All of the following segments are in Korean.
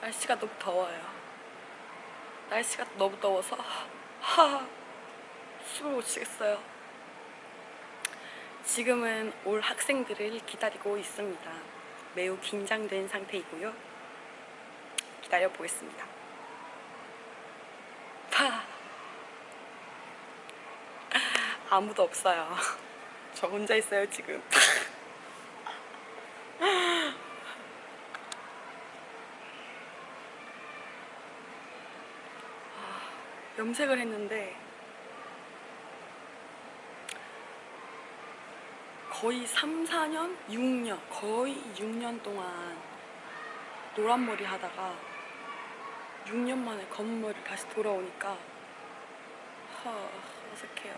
날씨가 너무 더워요. 날씨가 너무 더워서 하, 숨을 못 쉬겠어요. 지금은 올 학생들을 기다리고 있습니다. 매우 긴장된 상태이고요. 기다려 보겠습니다. 하. 아무도 없어요. 저 혼자 있어요, 지금. 염색을 했는데 거의 3, 4년? 6년 거의 6년 동안 노란 머리 하다가 6년 만에 검은 머리 다시 돌아오니까 허, 어색해요.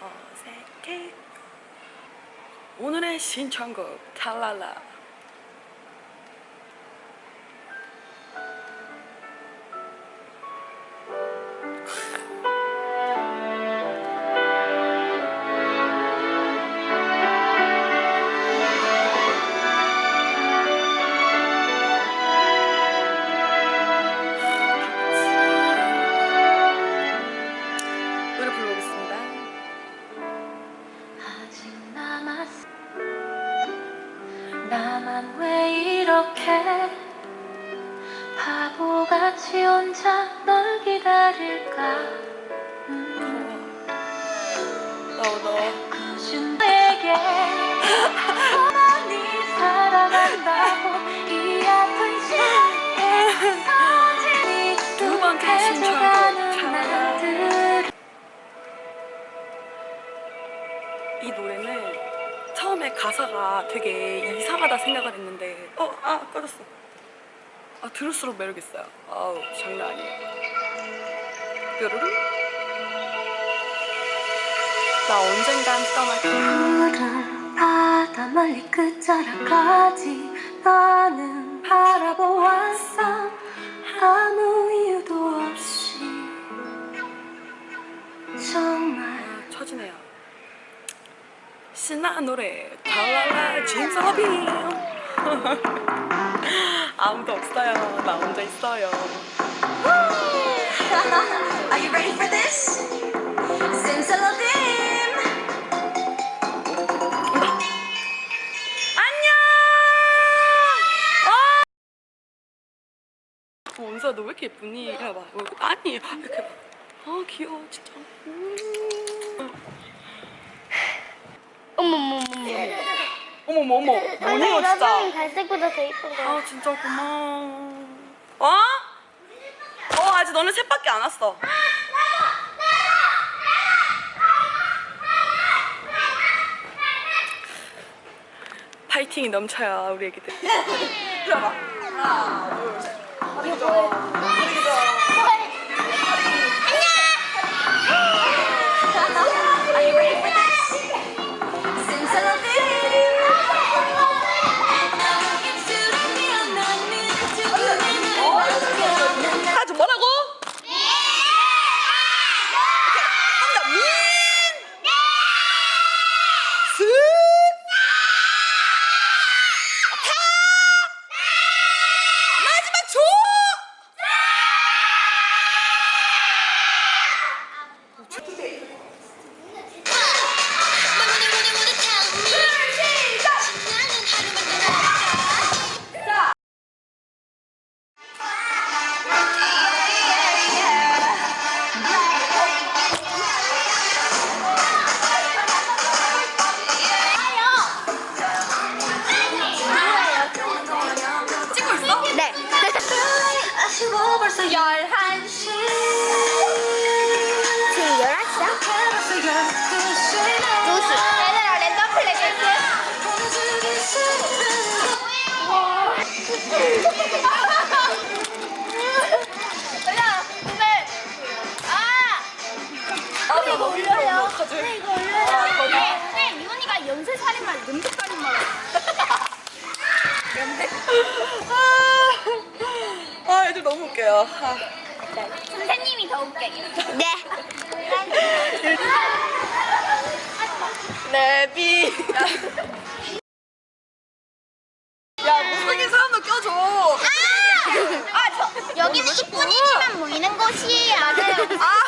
어색해. 오늘의 신청곡 탈랄라 나만 왜 이렇게 바보같이 혼자 널 기다릴까? 음, 너너 꾸준 내게 더 많이 사랑한다고 이 아픈 시간에 서진이 두 번째 신청곡 가사가 되게 이상하다 생각을 했는데 어, 아, 꺼졌어. 아, 들을수록 매력 있어요. 아우, 장난 아니에요. 뾰루루? 나 언젠간 떠날 거야. 바다 멀리 끝자락까지 나는 바라보았어 아무 이유도 없이 정말 아, 처지네요. 신나는 노래, 달랄라, 진서비. 아무도 없어요. 나 혼자 있어요. Are you ready for this? 안녕! 어! 원수야 너 왜 이렇게 예쁘니? 와봐. 어, 아니 이렇게 봐. 아 귀여워 진짜. 음. 어머머머머. 어머머 어머 너 진짜. 갈색보다 더 이쁜 거. 아 진짜 고마워. 어? 어 아직 너는 셋밖에 안 왔어. 파이팅이 넘쳐요 우리 애기들. 와봐. 하나 둘 셋. 허리 기죠. 허리 기 야, 근데 아, 아 이거 올려요. 어떡하지? 이거 올려요. 네, 네, 이원이가 연쇄 살인마, 연쇄 살인마. 아, 아 애들 너무 웃겨요. 아. 선생님이 더 웃겨요. 네. 내비. 야 무슨 여기는 이쁜이들만 모이는 곳이에요. 맞아요. 아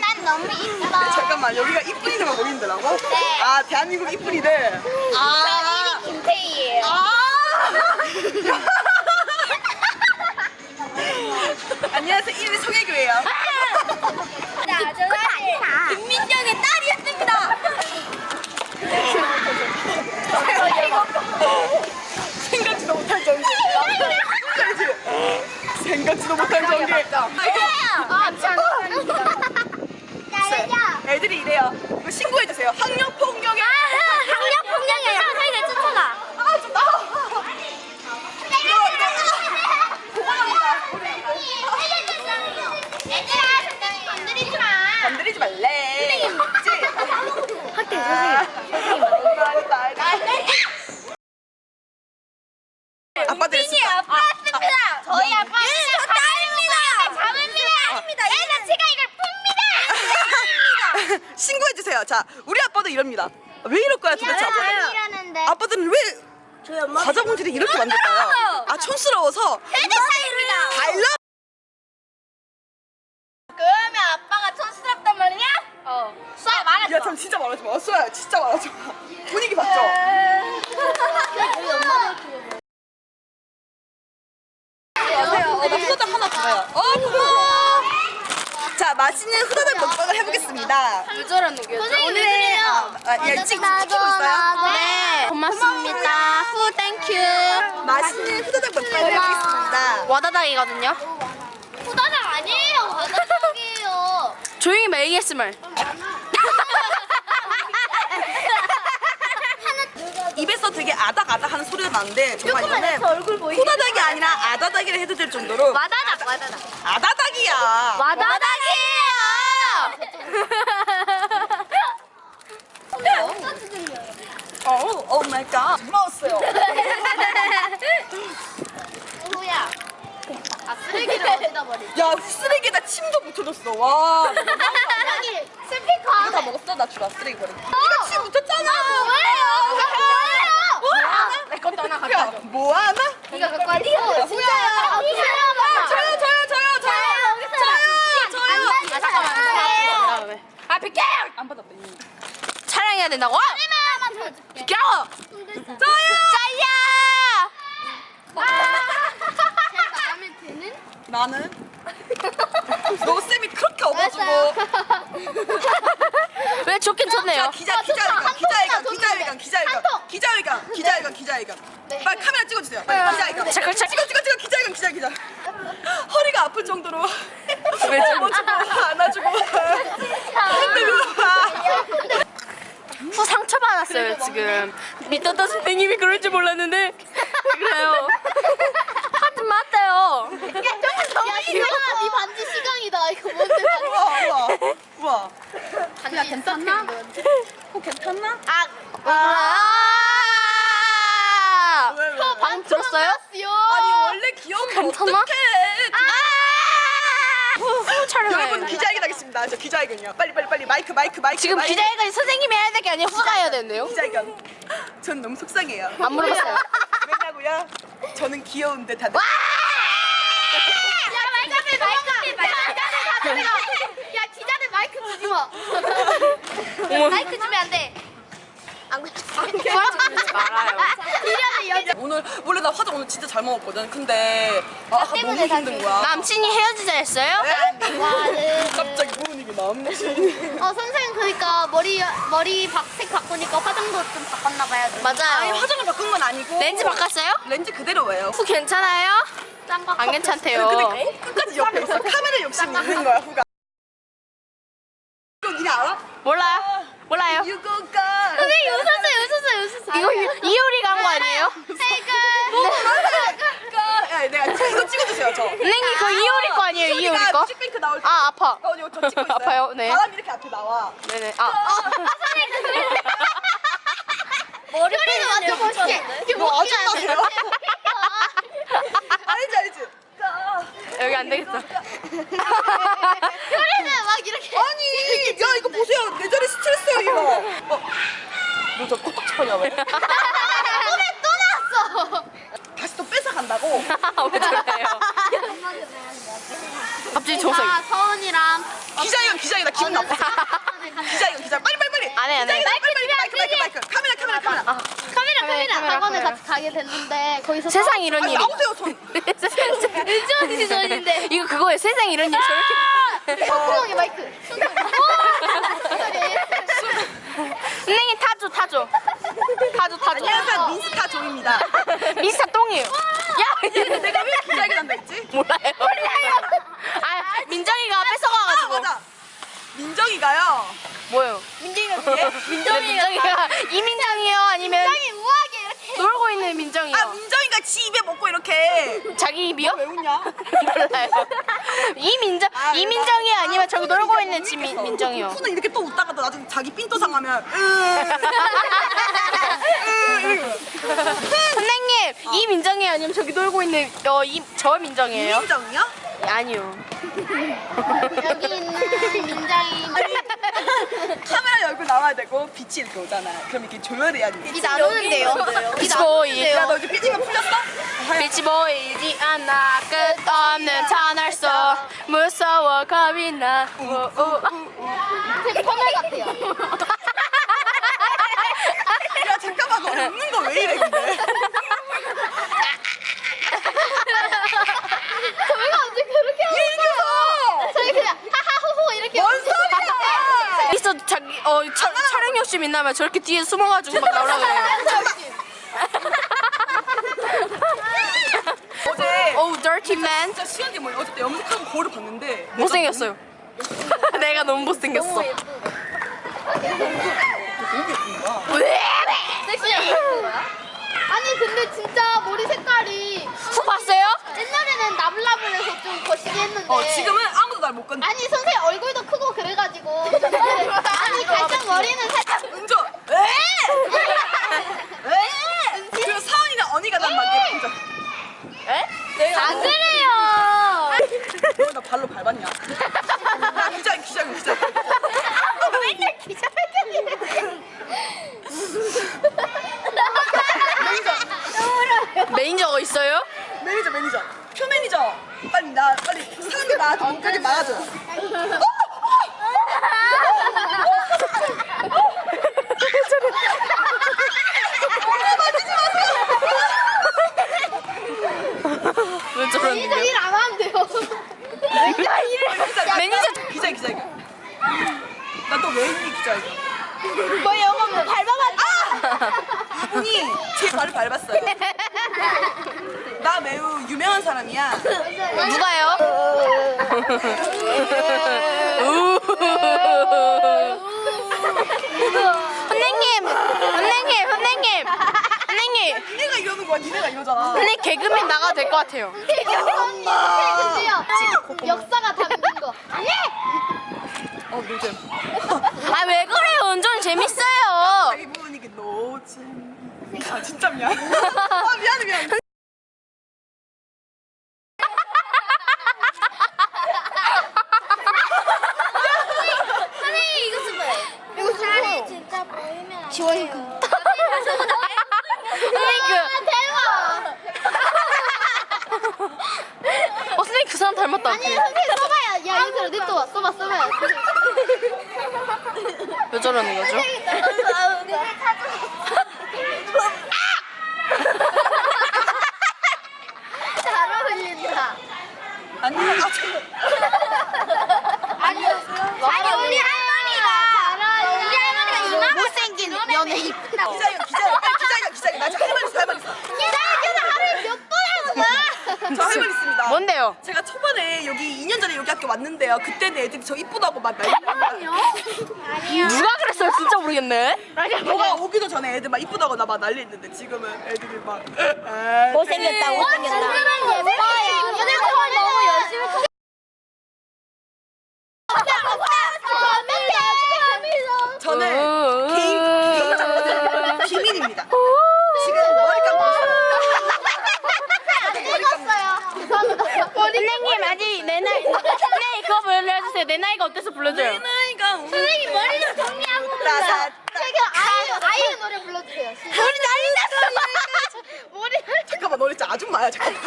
난 너무 이뻐. 잠깐만 여기가 이쁜이들만 모인다고? 네. 아 대한민국 이쁜이들. 저 1위 김태희예요. 안녕하세요 이름이 송혜교예요. 자, 저 사실 김민정의 딸이었습니다. 생각지도 못할 정기. 생각지도 못할 정기. 아, 참. 자, 애들이 이래요. 이거 신고해 주세요. 학력 폭력에. 학력 폭력이에요. 저희를 쫓아가. 아 좀 나와. 얘들아, 건드리지 마. 건드리지 말래. 학대 아빠들 이 아빠였습니다. 저희 아빠는 저 딸입니다. 잡습니다. 얘는 제가 이걸 풉니다. 신고해 주세요. 자, 우리 아빠도 이럽니다. 왜 이럴 거야 도대체 아빠들은? 이러는데. 아빠들은 왜 저희 엄마 과자 봉지를 이렇게 만들까요? 아 촌스러워서 헤드타입니다. 달라. 그러면 아빠가 촌스럽단 말이냐? 어. 쏴 말했어. 야, 잠 진짜 말하지 마. 쏘야, 진짜 말하지 마. 분위기 봤죠? 저희 엄마도 안녕하세요. 어, 나 후다닥 하나 주세요. 어, 고마워. 자, 맛있는 후다닥 먹방을 해보겠습니다. 불절한 녹이었죠? 오늘은 아, 아, 예, 찍, 찍히고 있어요? 네. 고맙습니다. 후 땡큐. 맛있는 후다닥 먹방을 해보겠습니다. 와다닥이거든요. 후다닥 아니에요. 와다닥이에요. 조용히 말 ASMR. 입에서 되게 아닥아닥 하는 소리가 나는데 정말 조금만 이거는 내 얼굴 보이게. 후다닥이 아니라 아다닥이라 해도 될 정도로 와다닥 와다닥. 아다닥이야. 어, 오 마이 갓. 부러웠어요. 후야. 아 쓰레기를 어디다 버리? 야, 쓰레기에다 침도 묻혀줬어. 와. 이거 여기 스피커 다 안에. 먹었어? 나 주라 쓰레기 버려. 이거 침 묻혔잖아. 뭐예요? 뭐하나? 내 것도 하나 뭐하나? 이거 갖고 와. 이거 진짜. 아, 저요, 저요, 저요, 저요. 저요, 저요. 아 잠깐만. 그다음에. 아 비켜! 안 받았다. 촬영해야 된다고? 하나만 더 줄게. 비켜! 저요. 짜야. 제가 마음에 드는? 나는 너 쌤이 그렇게 업어주고 좋네요. 기자. 기자회견 한 기자회견 기자회견 기자회견. 기자회견 기자회견 기자회견 네. 빨리 카메라 찍어주세요 빨리 기자회견 잠깐, 잠깐. 찍어 찍어 찍어 기자회견 기자 기자 허리가 아플 정도로 왜 지금? 업어주고 안아주고 흔들고 저 상처받았어요 지금. 믿었던 선생님이 그럴 줄 몰랐는데 그래요. 하지 마세요. 야, 시간아, 네 반지 시간이다. 이거 뭔데? 우와 우와 우와 반지 괜찮나? 어, 괜찮나? 아, 아! 왜, 왜, 왜? 방금 들었어요? 아니 원래 귀여운 거 괜찮아? 어떡해 촬영해. 여러분 기자회견 하겠습니다 저 기자회견이요 빨리 빨리 빨리 마이크 마이크 마이크 지금 마이크. 기자회견 선생님이 해야 될 게 아니라 후가 해야 되는데요? 기자회견 전 너무 속상해요 안 물어봤어요. 왜냐고요? 저는 귀여운데 다들 야, 마이크 앞에 마이크 앞에 마이크 앞에 야, 기자들 마 마. 마이크 주면 안 돼. 안 그래. 말아요. 이러면 여자. 오늘 원래 나 화장 오늘 진짜 잘 먹었거든 근데 아, 아까 너무 때문에 힘든 거야 남친이 헤어지자 했어요? 네? 와, 네. 갑자기 게 남친 어, 선생님 그러니까 머리 머리 박- 색 바꾸니까 화장도 좀 바꿨나 봐요. 아니 맞아요. 화장을 바꾼 건 아니고 렌즈 바꿨어요? 렌즈 그대로예요 후 괜찮아요? 안 괜찮대요. 근데 끝까지 옆에 있어 카메라 욕심 이 있는 거야 후가? 몰라요? 몰라요? 유고가 선생님 웃었어요, 웃었어요, 웃었어요. 이거 이- 이효리가 한 거 아니에요? 야 내가 이거 찍어주세요 저 선생님 그거 이효리 거 아니에요? 이효리 거? 뮤직뱅크 나올 때 아 아파. 어, 이거 저 찍고 있어요 아파요? 네. 바람이 이렇게 앞에 나와 네네. 아. 머리는 완전 멋있게. 이게 뭐 아줌마세요? 알지 알지 여기 안 되겠어. 막 이렇게. 아니 야 이거 보세요 내 자리 스트레스야 이거 어? 너저 몸에 또 나왔어. 다시 또 뺏어간다고? 왜 저래요? 갑자기 정색. 아, 서은이랑 기자이가 기자이다 기분 나빠. 기자이가 기자 빨리 빨리 빨리. 안 해, 안 해. 기자이가 빨리 빨리 마이크 마이크 마이크 카메라 카메라 카메라. 카메라 카메라 카메라. 같이 가게 됐는데 거기서 세상 이런 아니 일이. 나오세요 손. 일주일 전인데 이거 그거예요. 세상 이런 일 저렇게. 콧구멍에 마이크 선생님 타조 타조. 타조 타조. 안녕하세요 민스타 조입니다. 미스터 똥이에요. 야 내가 왜 기자이가 난다 했지? 몰라요. 아 민정이가 아 뺏어가가지고. 맞아. 민정이가요. 뭐요? 민정이가 예? 민정이가 이민정이요 아니면 굉장히 우아하게 이렇게 놀고 있는 민정이요? 아 민정이가 지 입에 먹고 이렇게. 자기 입이요? 왜 웃냐? 몰라요. 이민정 아, 이민정이 나- 아니면 저기 놀고 있는 뭐지 이렇게 민- 해서. 민정이요. 손은 이렇게 또 웃다가도 나중에 자기 삔또 상 하면 으. 선생님 이 민정이 아니면 저기 놀고 있는 어 이 저 민정이에요? 민정이요? 아니요. 여기 있는 민장이 카메라 얼굴 나와야 되고 빛이 이렇게 오잖아. 그럼 이렇게 조열해야 돼. 빛안 오는데요 빛안 오는데요 너 이제 삐지가 풀렸어? 빛이 보이지 않아 끝없는 터널 속 무서워 겁이 나 우, 우, 우. 제 터널 같아요 야, 잠깐만, 너 웃는 거 왜 이래, 근데? 저희가 언제 그렇게 하는 이겨서! 저희 그냥 하하호호 이렇게 뭔 웃는데 소리야! 있어 자기 어 촬, 촬영 욕심 있나면 저렇게 뒤에 숨어가지고 막 나오라 그래요. 어제 Oh dirty man. 진짜 시간 게 뭐야? 어쨌든 염색하고 거울을 봤는데 못생겼어요. 내가 너무 못생겼어. 너무 예쁜 거야. 왜? 섹시한 거야? 아니 근데 진짜 머리 색깔이 후 봤어요? 옛날에는 나블나블해서 좀 거시기 했는데 어, 지금은 아무도 날 못 건드. 아니 선생님 얼굴도 크고 그래가지고 갈색 머리는 살짝 은조! 왜? 왜? 그리고 사원이랑 언니가 난 맞게 진짜. 에? 내가 안 그래요 너, 나 발로 밟았냐? 기자, 기자, 기자. 너 맨날 기자회견이래 매니저가 있어요? 매니저, 매니저. 표 매니저. 빨리 나, 빨리 사람들 나한테 못 가게 막아줘. 왜 저러는데요? 매니저 일 안 하는데요 매니저 기자, 기자. 나또 왜 있니, 기자? 뭐 영어 뭐 밟아가지고 이분이 제 발을 밟았어요. 나 매우 유명한 사람이야. 누가요? 선생님, 선생님, 선생님, 선생님, 니네가 이러는 거야, 니네가 이러잖아. 선생님 개그맨 나가도 될 것 같아요. 근데요 역사가 담긴 거 아니 어, 요즘. 아왜 그래요? 운전 재밌어요. 자기 부분이게 노잼. 아, 진짜 미안. 아, 미안해, 미안해. 선생님 이거 쓰봐요 이거 쓰고 진짜 보이면 지원이 그 선생님 대박 그, 어 선생님 그 사람 닮았다. 아니 선생님 써봐요 야 이거 냅둬 써봐 써봐요 왜 저러는 거죠? 잘 어울린다 아니, 아니 우리 할머니가 우리 할머니가 이만한 못생긴 연애 이쁘다 기자이가, 기자이가, 빨리 기자이가, 기자이가. 나 지금 할 말 있어, 할 말 있어. 기다려 하루에 몇 번 하는 거야 저 할 말 있습니다. 뭔데요? 제가 초반에 여기 2년 전에 여기 학교 왔는데요. 그때는 애들이 저 이쁘다고 막 난리였어요. 누가 그랬어요? 진짜 모르겠네. 너가 오기도 전에 애들 막 이쁘다고 나 막 난리 했는데 지금은 애들이 막 아, 못생겼다, 못생겼다. 너무 열심히 저는 어. 개인 개인적으로 비밀입니다. 지금 머리 감고 있어요. 선생님 아직 내 나이 선생님 그거 불러주세요. 내 나이가 어때서 불러줘요. 내 나이가 선생님 머리 좀 정리하고 따사- 제가 아이유 아이유 노래 불러주세요 시작. 우리 난리 났어. 머리를 잠깐만 너네 진짜 아줌마야 잠깐만.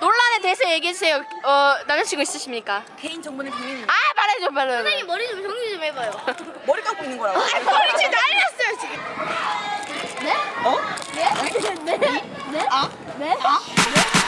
논란의 대세 얘기해주세요. 어, 남자친구 있으십니까? 개인 정보는 비밀입니다. 아, 말해줘, 말해줘. 선생님 머리 좀 정리 좀 해봐요. 머리 감고 있는 거라고. 머리 지금 난리 났어요, 지금. 네? 어? 네? 네? 네? 아? 네? 아?